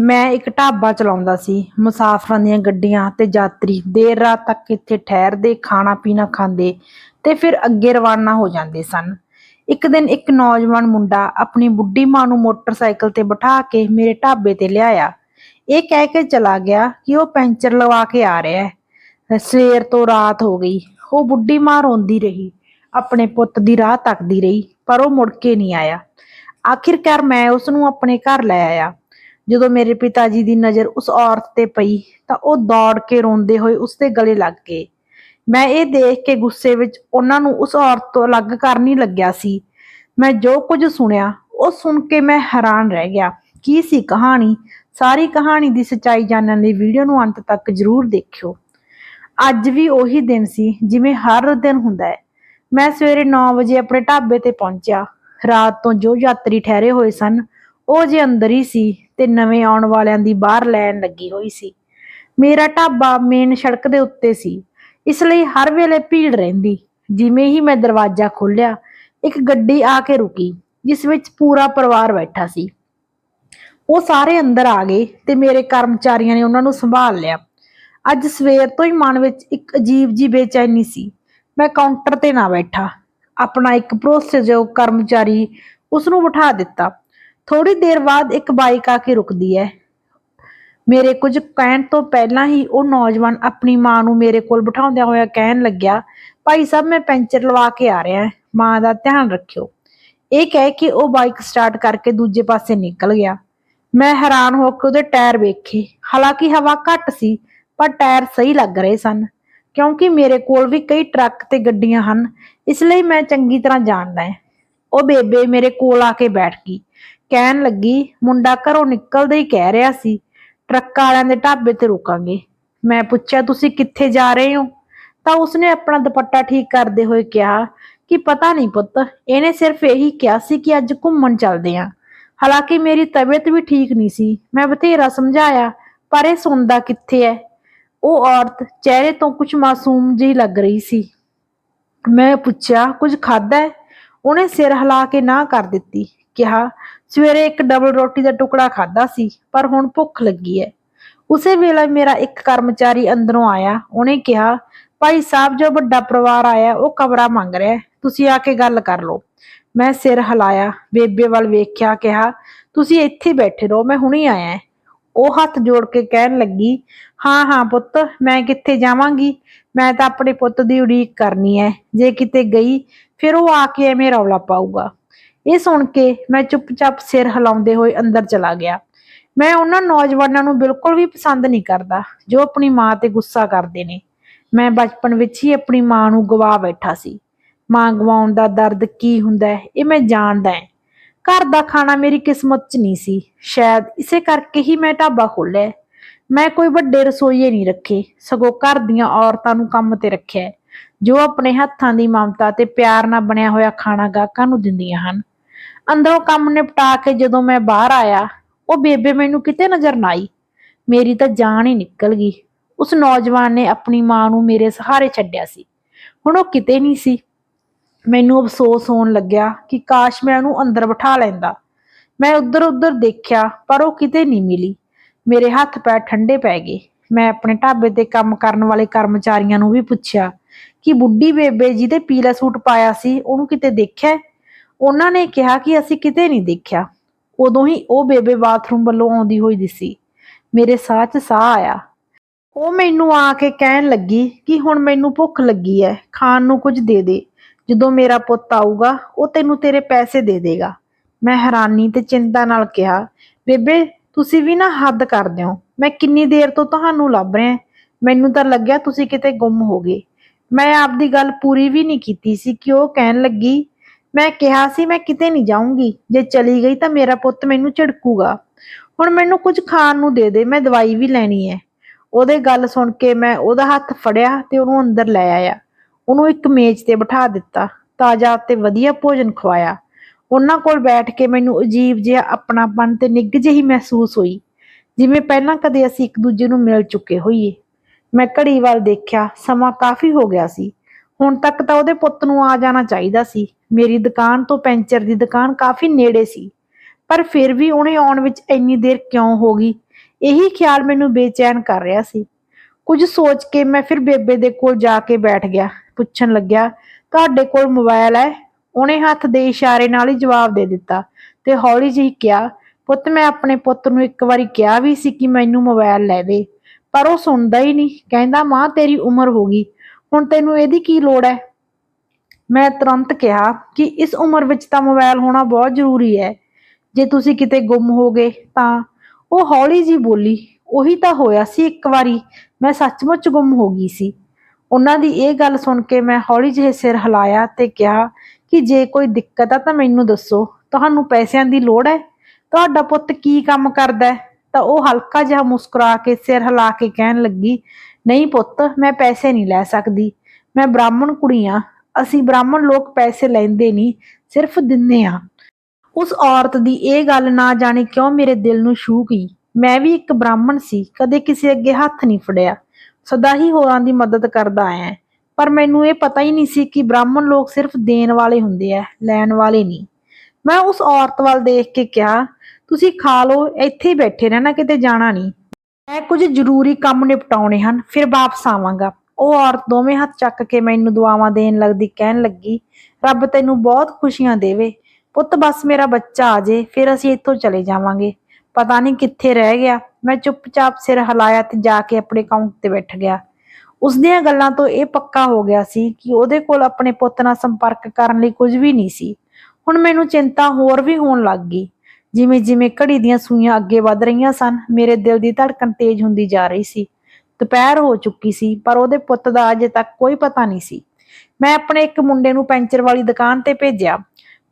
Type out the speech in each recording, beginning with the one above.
ਮੈਂ ਇੱਕ ਢਾਬਾ ਚਲਾਉਂਦਾ ਸੀ, ਮੁਸਾਫਰਾਂ ਦੀਆਂ ਗੱਡੀਆਂ ਤੇ ਯਾਤਰੀ, ਦੇਰ ਰਾਤ ਤੱਕ ਇੱਥੇ ਠਹਿਰਦੇ, ਖਾਣਾ ਪੀਣਾ ਖਾਂਦੇ ਤੇ ਫਿਰ ਅੱਗੇ ਰਵਾਨਾ ਹੋ ਜਾਂਦੇ ਸਨ। ਇੱਕ ਦਿਨ ਇੱਕ ਨੌਜਵਾਨ ਮੁੰਡਾ ਆਪਣੀ ਬੁੱਢੀ ਮਾਂ ਨੂੰ ਮੋਟਰਸਾਈਕਲ ਤੇ ਬਿਠਾ ਕੇ ਮੇਰੇ ਢਾਬੇ ਤੇ ਲਿਆਇਆ। ਇਹ ਕਹਿ ਕੇ ਚਲਾ ਗਿਆ ਕਿ ਉਹ ਪੈਂਚਰ ਲਵਾ ਕੇ ਆ ਰਿਹਾ ਹੈ। ਸਵੇਰ ਤੋਂ ਰਾਤ ਹੋ ਗਈ। ਉਹ ਬੁੱਢੀ ਮਾਂ ਰੋਂਦੀ ਰਹੀ, ਆਪਣੇ ਪੁੱਤ ਦੀ ਰਾਹ ਤੱਕਦੀ ਰਹੀ, ਪਰ ਉਹ ਮੁੜ ਕੇ ਨਹੀਂ ਆਇਆ। ਆਖਿਰਕਾਰ ਮੈਂ ਉਸ ਨੂੰ ਆਪਣੇ ਘਰ ਲੈ ਆਇਆ। ਜਦੋਂ ਮੇਰੇ ਪਿਤਾ ਜੀ ਦੀ ਨਜ਼ਰ ਉਸ ਔਰਤ ਤੇ ਪਈ, ਤਾਂ ਉਹ ਦੌੜ ਕੇ ਰੋਂਦੇ ਹੋਏ ਉਸ ਦੇ ਗਲੇ ਲੱਗ ਗਏ। ਮੈਂ ਇਹ ਦੇਖ ਕੇ ਗੁੱਸੇ ਵਿੱਚ ਉਹਨਾਂ ਨੂੰ ਉਸ ਔਰਤ ਤੋਂ ਅਲੱਗ ਕਰਨ ਹੀ ਲੱਗਿਆ ਸੀ। ਮੈਂ ਜੋ ਕੁਝ ਸੁਣਿਆ, ਉਹ ਸੁਣ ਕੇ ਮੈਂ ਹੈਰਾਨ ਰਹਿ ਗਿਆ। ਕੀ ਸੀ ਕਹਾਣੀ? ਸਾਰੀ ਕਹਾਣੀ ਦੀ ਸੱਚਾਈ ਜਾਣਨ ਲਈ ਵੀਡੀਓ ਨੂੰ ਅੰਤ ਤੱਕ ਜ਼ਰੂਰ ਦੇਖਿਓ। ਅੱਜ ਵੀ ਉਹੀ ਦਿਨ ਸੀ, ਜਿਵੇਂ ਹਰ ਦਿਨ ਹੁੰਦਾ ਹੈ। ਮੈਂ ਸਵੇਰੇ 9 ਵਜੇ ਆਪਣੇ ਢਾਬੇ ਤੇ ਪਹੁੰਚਿਆ। ਰਾਤ ਤੋਂ ਜੋ ਯਾਤਰੀ ਠਹਿਰੇ ਹੋਏ ਸਨ, ਉਹ ਜੇ ਅੰਦਰ ਹੀ ਸੀ ਤੇ ਨਵੇਂ ਆਉਣ ਵਾਲਿਆਂ ਦੀ ਬਾਹਰ ਲੈਣ ਲੱਗੀ ਹੋਈ ਸੀ। ਮੇਰਾ ਢਾਬਾ ਮੇਨ ਸੜਕ ਦੇ ਉੱਤੇ ਸੀ। ਇਸ ਲਈ ਹਰ ਵੇਲੇ ਭੀੜ ਰਹਿੰਦੀ। ਜਿਵੇਂ ਹੀ ਮੈਂ ਦਰਵਾਜ਼ਾ ਖੋਲ੍ਹਿਆ, ਇੱਕ ਗੱਡੀ ਆ ਕੇ ਰੁਕੀ, ਜਿਸ ਵਿੱਚ ਪੂਰਾ ਪਰਿਵਾਰ ਬੈਠਾ ਸੀ। ਉਹ ਸਾਰੇ ਅੰਦਰ ਆ ਗਏ ਤੇ ਮੇਰੇ ਕਰਮਚਾਰੀਆਂ ਨੇ ਉਹਨਾਂ ਨੂੰ ਸੰਭਾਲ ਲਿਆ। ਅੱਜ ਸਵੇਰ ਤੋਂ ਹੀ ਮਨ ਵਿੱਚ ਇੱਕ ਅਜੀਬ ਜੀ ਬੇਚੈਨੀ ਸੀ। ਮੈਂ ਕਾਊਂਟਰ ਤੇ ਨਾ ਬੈਠਾ। ਆਪਣਾ ਇੱਕ ਭਰੋਸੇਯੋਗ ਕਰਮਚਾਰੀ ਉਸ ਨੂੰ ਬਿਠਾ ਦਿੱਤਾ। ਥੋੜੀ ਦੇਰ ਬਾਅਦ ਇੱਕ ਬਾਈਕ ਆ ਕੇ ਰੁਕਦੀ ਹੈ। ਮੇਰੇ ਕੁਝ ਕਹਿਣ ਤੋਂ ਪਹਿਲਾਂ ਹੀ ਉਹ ਨੌਜਵਾਨ ਆਪਣੀ ਮਾਂ ਨੂੰ ਮੇਰੇ ਕੋਲ ਬਿਠਾਉਂਦਿਆਂ ਹੋਇਆ ਕਹਿਣ ਲੱਗਿਆ, ਭਾਈ ਸਾਹਿਬ, ਮੈਂ ਪੈਂਚਰ ਲਵਾ ਕੇ ਆ ਰਿਹਾ ਮਾਂ ਦਾ ਧਿਆਨ ਰੱਖਿਓ ਇਹ ਕਹਿ ਕੇ ਉਹ ਬਾਈਕ ਸਟਾਰਟ ਕਰਕੇ ਦੂਜੇ ਪਾਸੇ ਨਿਕਲ ਗਿਆ। ਮੈਂ ਹੈਰਾਨ ਹੋ ਕੇ ਉਹਦੇ ਟਾਇਰ ਵੇਖੇ। ਹਾਲਾਂਕਿ ਹਵਾ ਘੱਟ ਸੀ, ਪਰ ਟਾਇਰ ਸਹੀ ਲੱਗ ਰਹੇ ਸਨ, ਕਿਉਂਕਿ ਮੇਰੇ ਕੋਲ ਵੀ ਕਈ ਟਰੱਕ ਤੇ ਗੱਡੀਆਂ ਹਨ, ਇਸ ਲਈ ਮੈਂ ਚੰਗੀ ਤਰ੍ਹਾਂ ਜਾਣਦਾ ਹਾਂ। ਉਹ ਬੇਬੇ ਮੇਰੇ ਕੋਲ ਆ ਕੇ ਬੈਠ ਗਈ। ਕਹਿਣ ਲੱਗੀ, ਮੁੰਡਾ ਘਰੋਂ ਨਿਕਲਦੇ ਹੀ ਕਹਿ ਰਿਹਾ ਸੀ, ਟਰੱਕ ਵਾਲਿਆਂ ਦੇ ਢਾਬੇ ਤੇ ਰੁਕਾਂਗੇ। ਮੈਂ ਪੁੱਛਿਆ, ਤੁਸੀਂ ਕਿੱਥੇ ਜਾ ਰਹੇ ਹੋ? ਤਾਂ ਉਸਨੇ ਆਪਣਾ ਦੁਪੱਟਾ ਠੀਕ ਕਰਦੇ ਹੋਏ ਕਿਹਾ ਕਿ, ਪਤਾ ਨਹੀਂ ਪੁੱਤ, ਇਹਨੇ ਸਿਰਫ ਇਹੀ ਕਿਹਾ ਸੀ ਕਿ ਅੱਜ ਘੁੰਮਣ ਚੱਲਦੇ ਆਂ ਹਾਲਾਂਕਿ ਮੇਰੀ ਤਬੀਅਤ ਵੀ ਠੀਕ ਨਹੀਂ ਸੀ, ਮੈਂ ਬਥੇਰਾ ਸਮਝਾਇਆ, ਪਰ ਇਹ ਸੁਣਦਾ ਕਿੱਥੇ ਐ ਉਹ ਔਰਤ ਚਿਹਰੇ ਤੋਂ ਕੁਝ ਮਾਸੂਮ ਜਿਹੀ ਲੱਗ ਰਹੀ ਸੀ। ਮੈਂ ਪੁੱਛਿਆ, ਕੁਝ ਖਾਦਾ ਹੈ? ਉਹਨੇ ਸਿਰ ਹਿਲਾ ਕੇ ਨਾ ਕਰ ਦਿੱਤੀ। ਕਿਹਾ, ਸਵੇਰੇ ਇੱਕ ਡਬਲ ਰੋਟੀ ਦਾ ਟੁਕੜਾ ਖਾਦਾ ਸੀ, ਪਰ ਹੁਣ ਭੁੱਖ ਲੱਗੀ ਹੈ ਉਸੇ ਵੇਲੇ ਮੇਰਾ ਇੱਕ ਕਰਮਚਾਰੀ ਅੰਦਰੋਂ ਆਇਆ। ਉਹਨੇ ਕਿਹਾ, ਭਾਈ ਸਾਹਿਬ, ਜੋ ਵੱਡਾ ਪਰਿਵਾਰ ਆਇਆ, ਉਹ ਕਮਰਾ ਮੰਗ ਰਿਹਾ ਤੁਸੀਂ ਆ ਕੇ ਗੱਲ ਕਰ ਲਓ। ਮੈਂ ਸਿਰ ਹਿਲਾਇਆ, ਬੇਬੇ ਵੱਲ ਵੇਖਿਆ, ਕਿਹਾ, ਤੁਸੀਂ ਇੱਥੇ ਬੈਠੇ ਰਹੋ, ਮੈਂ ਹੁਣੇ ਆਇਆ ਉਹ ਹੱਥ ਜੋੜ ਕੇ ਕਹਿਣ ਲੱਗੀ, ਹਾਂ ਹਾਂ ਪੁੱਤ, ਮੈਂ ਕਿੱਥੇ ਜਾਵਾਂਗੀ? ਮੈਂ ਤਾਂ ਆਪਣੇ ਪੁੱਤ ਦੀ ਉਡੀਕ ਕਰਨੀ ਹੈ ਜੇ ਕਿਤੇ ਗਈ, ਫਿਰ ਉਹ ਆ ਕੇ ਐਵੇਂ ਰੌਲਾ ਪਾਊਗਾ। ਇਹ ਸੁਣ ਕੇ ਮੈਂ ਚੁੱਪਚਾਪ ਸਿਰ ਹਿਲਾਉਂਦੇ ਹੋਏ ਅੰਦਰ ਚਲਾ ਗਿਆ। ਮੈਂ ਉਹਨਾਂ ਨੌਜਵਾਨਾਂ ਨੂੰ ਬਿਲਕੁਲ ਵੀ ਪਸੰਦ ਨਹੀਂ ਕਰਦਾ, ਜੋ ਆਪਣੀ ਮਾਂ ਤੇ ਗੁੱਸਾ ਕਰਦੇ ਨੇ। ਮੈਂ ਬਚਪਨ ਵਿੱਚ ਹੀ ਆਪਣੀ ਮਾਂ ਨੂੰ ਗਵਾ ਬੈਠਾ ਸੀ। ਮਾਂ ਗਵਾਉਣ ਦਾ ਦਰਦ ਕੀ ਹੁੰਦਾ ਹੈ, ਇਹ ਮੈਂ ਜਾਣਦਾ ਹਾਂ। ਘਰ ਦਾ ਖਾਣਾ ਮੇਰੀ ਕਿਸਮਤ 'ਚ ਨਹੀਂ ਸੀ। ਸ਼ਾਇਦ ਇਸੇ ਕਰਕੇ ਹੀ ਮੈਂ ਢਾਬਾ ਖੋਲ੍ਹਿਆ ਮੈਂ ਕੋਈ ਵੱਡੇ ਰਸੋਈਏ ਨਹੀਂ ਰੱਖੇ। ਸਗੋਂ ਘਰ ਦੀਆਂ ਔਰਤਾਂ ਨੂੰ ਕੰਮ ਤੇ ਰੱਖਿਆ ਜੋ ਆਪਣੇ ਹੱਥਾਂ ਦੀ ਮਮਤਾ ਤੇ ਪਿਆਰ ਨਾਲ ਬਣਿਆ ਹੋਇਆ ਖਾਣਾ ਗਾਹਕਾਂ ਨੂੰ ਦਿੰਦੀਆਂ ਹਨ। ਅੰਦਰੋਂ ਕੰਮ ਨਿਪਟਾ ਕੇ ਜਦੋਂ ਮੈਂ ਬਾਹਰ ਆਇਆ, ਉਹ ਬੇਬੇ ਮੈਨੂੰ ਕਿਤੇ ਨਜ਼ਰ ਨਾ ਆਈ। ਮੇਰੀ ਤਾਂ ਜਾਨ ਹੀ ਨਿਕਲ ਗਈ। ਉਸ ਨੌਜਵਾਨ ਨੇ ਆਪਣੀ ਮਾਂ ਨੂੰ ਮੇਰੇ ਸਹਾਰੇ ਛੱਡਿਆ ਸੀ। ਹੁਣ ਉਹ ਕਿਤੇ ਨਹੀਂ ਸੀ। ਮੈਨੂੰ ਅਫਸੋਸ ਹੋਣ ਲੱਗਿਆ ਕਿ ਕਾਸ਼ ਮੈਂ ਉਹਨੂੰ ਅੰਦਰ ਬਿਠਾ ਲੈਂਦਾ। ਮੈਂ ਉੱਧਰ ਉੱਧਰ ਦੇਖਿਆ, ਪਰ ਉਹ ਕਿਤੇ ਨਹੀਂ ਮਿਲੀ। ਮੇਰੇ ਹੱਥ ਪੈਰ ਠੰਡੇ ਪੈ ਗਏ। ਮੈਂ ਆਪਣੇ ਢਾਬੇ ਤੇ ਕੰਮ ਕਰਨ ਵਾਲੇ ਕਰਮਚਾਰੀਆਂ ਨੂੰ ਵੀ ਪੁੱਛਿਆ ਕਿ ਬੁੱਢੀ ਬੇਬੇ ਜਿਹਦੇ ਪੀਲਾ ਸੂਟ ਪਾਇਆ ਸੀ, ਉਹਨੂੰ ਕਿਤੇ ਦੇਖਿਆ? ਉਹਨਾਂ ਨੇ ਕਿਹਾ ਕਿ ਅਸੀਂ ਕਿਤੇ ਨਹੀਂ ਦੇਖਿਆ। ਉਦੋਂ ਹੀ ਉਹ ਬੇਬੇ ਬਾਥਰੂਮ ਵੱਲੋਂ ਆਉਂਦੀ ਹੋਈ ਦਿਸੀ। ਮੇਰੇ ਸਾਹ 'ਚ ਸਾਹ ਆਇਆ। ਉਹ ਮੈਨੂੰ ਆ ਕੇ ਕਹਿਣ ਲੱਗੀ ਕਿ ਹੁਣ ਮੈਨੂੰ ਭੁੱਖ ਲੱਗੀ ਹੈ ਖਾਣ ਨੂੰ ਕੁਝ ਦੇ ਦੇ। ਜਦੋਂ ਮੇਰਾ ਪੁੱਤ ਆਊਗਾ, ਉਹ ਤੈਨੂੰ ਤੇਰੇ ਪੈਸੇ ਦੇ ਦੇਗਾ। ਮੈਂ ਹੈਰਾਨੀ ਤੇ ਚਿੰਤਾ ਨਾਲ ਕਿਹਾ, ਬੇਬੇ, ਤੁਸੀਂ ਵੀ ਨਾ ਹੱਦ ਕਰ ਦਿਓ ਮੈਂ ਕਿੰਨੀ ਦੇਰ ਤੋਂ ਤੁਹਾਨੂੰ ਲੱਭ ਰਿਹਾ? ਮੈਨੂੰ ਤਾਂ ਲੱਗਿਆ ਤੁਸੀਂ ਕਿਤੇ ਗੁੰਮ ਹੋ ਗਏ। ਮੈਂ ਆਪਦੀ ਗੱਲ ਪੂਰੀ ਵੀ ਨਹੀਂ ਕੀਤੀ ਸੀ ਕਿ ਉਹ ਕਹਿਣ ਲੱਗੀ? ਮੈਂ ਕਿਹਾ ਸੀ ਮੈਂ ਕਿਤੇ ਨਹੀਂ ਜਾਊਂਗੀ, ਜੇ ਚਲੀ ਗਈ ਤਾਂ ਮੇਰਾ ਪੁੱਤ ਮੈਨੂੰ ਝਿੜਕੂਗਾ। ਹੁਣ ਮੈਨੂੰ ਕੁਝ ਖਾਣ ਨੂੰ ਦੇ ਦੇ, ਮੈਂ ਦਵਾਈ ਵੀ ਲੈਣੀ ਹੈ। ਉਹਦੇ ਗੱਲ ਸੁਣ ਕੇ ਮੈਂ ਉਹਦਾ ਹੱਥ ਫੜਿਆ ਤੇ ਉਹਨੂੰ ਅੰਦਰ ਲੈ ਆਇਆ। ਉਹਨੂੰ ਇੱਕ ਮੇਜ਼ ਤੇ ਬਿਠਾ ਦਿੱਤਾ, ਤਾਜ਼ਾ ਤੇ ਵਧੀਆ ਭੋਜਨ ਖਵਾਇਆ। ਉਹਨਾਂ ਕੋਲ ਬੈਠ ਕੇ ਮੈਨੂੰ ਅਜੀਬ ਜਿਹਾ ਆਪਣਾਪਨ ਤੇ ਨਿੱਘ ਜਿਹੀ ਮਹਿਸੂਸ ਹੋਈ, ਜਿਵੇਂ ਪਹਿਲਾਂ ਕਦੇ ਅਸੀਂ ਇੱਕ ਦੂਜੇ ਨੂੰ ਮਿਲ ਚੁੱਕੇ ਹੋਈਏ। ਮੈਂ ਘੜੀ ਵੱਲ ਦੇਖਿਆ, ਸਮਾਂ ਕਾਫੀ ਹੋ ਗਿਆ ਸੀ। ਹੁਣ ਤੱਕ ਤਾਂ ਉਹਦੇ ਪੁੱਤ ਨੂੰ ਆ ਜਾਣਾ ਚਾਹੀਦਾ ਸੀ। ਮੇਰੀ ਦੁਕਾਨ ਤੋਂ ਪੈਂਚਰ ਦੀ ਦੁਕਾਨ ਕਾਫੀ ਨੇੜੇ ਸੀ। ਪਰ ਫਿਰ ਵੀ ਉਹਨੇ ਆਉਣ ਵਿੱਚ ਇੰਨੀ ਦੇਰ ਕਿਉਂ ਹੋ ਗਈ? ਇਹੀ ਖਿਆਲ ਮੈਨੂੰ ਬੇਚੈਨ ਕਰ ਰਿਹਾ ਸੀ। ਕੁਝ ਸੋਚ ਕੇ ਮੈਂ ਫਿਰ ਬੇਬੇ ਦੇ ਕੋਲ ਜਾ ਕੇ ਬੈਠ ਗਿਆ। ਪੁੱਛਣ ਲੱਗਿਆ, ਤੁਹਾਡੇ ਕੋਲ ਮੋਬਾਈਲ ਹੈ? ਉਹਨੇ ਹੱਥ ਦੇ ਇਸ਼ਾਰੇ ਨਾਲ ਹੀ ਜਵਾਬ ਦੇ ਦਿੱਤਾ ਤੇ ਹੌਲੀ ਜਿਹੀ ਕਿਹਾ, ਪੁੱਤ, ਮੈਂ ਆਪਣੇ ਪੁੱਤ ਨੂੰ ਇੱਕ ਵਾਰੀ ਕਿਹਾ ਵੀ ਸੀ ਕਿ ਮੈਨੂੰ ਮੋਬਾਈਲ ਲੈ ਦੇ। ਪਰ ਉਹ ਸੁਣਦਾ ਹੀ ਨਹੀਂ। ਕਹਿੰਦਾ, ਮਾਂ, ਤੇਰੀ ਉਮਰ ਹੋ ਗਈ। ਹੁਣ ਤੈਨੂੰ ਇਹਦੀ ਕੀ ਲੋੜ ਹੈ ਮੈਂ ਤੁਰੰਤ ਕਿਹਾ ਕਿ ਇਸ ਉਮਰ ਵਿੱਚ ਤਾਂ ਮੋਬਾਈਲ ਹੋਣਾ ਬਹੁਤ ਜ਼ਰੂਰੀ ਹੈ ਜੇ ਤੁਸੀਂ ਕਿਤੇ ਗੁੰਮ ਹੋ ਗਏ ਤਾਂ ਉਹ ਹੌਲੀ ਜੀ ਬੋਲੀ, ਉਹੀ ਤਾਂ ਹੋਇਆ ਸੀ ਇੱਕ ਵਾਰੀ, ਮੈਂ ਸੱਚਮੁੱਚ ਗੁੰਮ ਹੋ ਗਈ ਸੀ। ਉਹਨਾਂ ਦੀ ਇਹ ਗੱਲ ਸੁਣ ਕੇ ਮੈਂ ਹੌਲੀ ਜਿਹੇ ਸਿਰ ਹਿਲਾਇਆ ਤੇ ਕਿਹਾ ਕਿ ਜੇ ਕੋਈ ਦਿੱਕਤ ਆ ਤਾਂ ਮੈਨੂੰ ਦੱਸੋ। ਤੁਹਾਨੂੰ ਪੈਸਿਆਂ ਦੀ ਲੋੜ ਹੈ ਤੁਹਾਡਾ ਪੁੱਤ ਕੀ ਕੰਮ ਕਰਦਾ ਹੈ ਤਾਂ ਉਹ ਹਲਕਾ ਜਿਹਾ ਮੁਸਕਰਾ ਕੇ ਸਿਰ ਹਿਲਾ ਕੇ ਕਹਿਣ ਲੱਗੀ, ਨਹੀਂ ਪੁੱਤ, ਮੈਂ ਪੈਸੇ ਨਹੀਂ ਲੈ ਸਕਦੀ। ਮੈਂ ਬ੍ਰਾਹਮਣ ਕੁੜੀ ਆਂ। ਅਸੀਂ ਬ੍ਰਾਹਮਣ ਲੋਕ ਪੈਸੇ ਲੈਂਦੇ ਨਹੀਂ, ਸਿਰਫ ਦਿੰਦੇ ਆ। ਉਸ ਔਰਤ ਦੀ ਇਹ ਗੱਲ ਨਾ ਜਾਣੇ ਕਿਉਂ ਮੇਰੇ ਦਿਲ ਨੂੰ ਛੂ ਗਈ। ਮੈਂ ਵੀ ਇੱਕ ਬ੍ਰਾਹਮਣ ਸੀ, ਕਦੇ ਕਿਸੇ ਅੱਗੇ ਹੱਥ ਨਹੀਂ ਫੜਿਆ। ਸਦਾ ਹੀ ਹੋਰਾਂ ਦੀ ਮਦਦ ਕਰਦਾ ਆਇਆ ਪਰ ਮੈਨੂੰ ਇਹ ਪਤਾ ਹੀ ਨਹੀਂ ਸੀ ਕਿ ਬ੍ਰਾਹਮਣ ਲੋਕ ਸਿਰਫ ਦੇਣ ਵਾਲੇ ਹੁੰਦੇ ਆ, ਲੈਣ ਵਾਲੇ ਨਹੀਂ। ਮੈਂ ਉਸ ਔਰਤ ਵੱਲ ਦੇਖ ਕੇ ਕਿਹਾ ਤੁਸੀਂ ਖਾ ਲਓ, ਇੱਥੇ ਹੀ ਬੈਠੇ ਰਹਿਣਾ ਕਿਤੇ ਜਾਣਾ ਨਹੀਂ। ਮੈਂ ਕੁਝ ਜ਼ਰੂਰੀ ਕੰਮ ਨਿਪਟਾਉਣੇ ਹਨ, ਫਿਰ ਵਾਪਸ ਆਵਾਂਗਾ। ਉਹ ਔਰਤ ਦੋਵੇਂ ਹੱਥ ਚੱਕ ਕੇ ਮੈਨੂੰ ਦੁਆਵਾਂ ਦੇਣ ਲੱਗਦੀ, ਕਹਿਣ ਲੱਗੀ, ਰੱਬ ਤੈਨੂੰ ਬਹੁਤ ਖੁਸ਼ੀਆਂ ਦੇਵੇ। ਪੁੱਤ, ਬਸ ਮੇਰਾ ਬੱਚਾ ਆ ਜੇ, ਫਿਰ ਅਸੀਂ ਇੱਥੋਂ ਚਲੇ ਜਾਵਾਂਗੇ। ਪਤਾ ਨਹੀਂ ਕਿੱਥੇ ਰਹਿ ਗਿਆ। ਮੈਂ ਚੁੱਪਚਾਪ ਸਿਰ ਹਿਲਾਇਆ ਤੇ ਜਾ ਕੇ ਆਪਣੇ ਕਾਊਂਟ ਤੇ ਬੈਠ ਗਿਆ। ਉਸ ਦੀਆਂ ਗੱਲਾਂ ਤੋਂ ਇਹ ਪੱਕਾ ਹੋ ਗਿਆ ਸੀ ਕਿ ਉਹਦੇ ਕੋਲ ਆਪਣੇ ਪੁੱਤ ਨਾਲ ਸੰਪਰਕ ਕਰਨ ਲਈ ਕੁਝ ਵੀ ਨਹੀਂ ਸੀ। ਹੁਣ ਮੈਨੂੰ ਚਿੰਤਾ ਹੋਰ ਵੀ ਹੋਣ ਲੱਗ ਗਈ। ਜਿਵੇਂ ਜਿਵੇਂ ਘੜੀ ਦੀਆਂ ਸੂਈਆਂ ਅੱਗੇ ਵੱਧ ਰਹੀਆਂ ਸਨ, ਮੇਰੇ ਦਿਲ ਦੀ ਧੜਕਣ ਤੇਜ਼ ਹੁੰਦੀ ਜਾ ਰਹੀ ਸੀ। ਦੁਪਹਿਰ ਹੋ ਚੁੱਕੀ ਸੀ, ਪਰ ਉਹਦੇ ਪੁੱਤ ਦਾ ਅਜੇ ਤੱਕ ਕੋਈ ਪਤਾ ਨਹੀਂ ਸੀ। ਮੈਂ ਆਪਣੇ ਇੱਕ ਮੁੰਡੇ ਨੂੰ ਪੈਂਚਰ ਵਾਲੀ ਦੁਕਾਨ ਤੇ ਭੇਜਿਆ,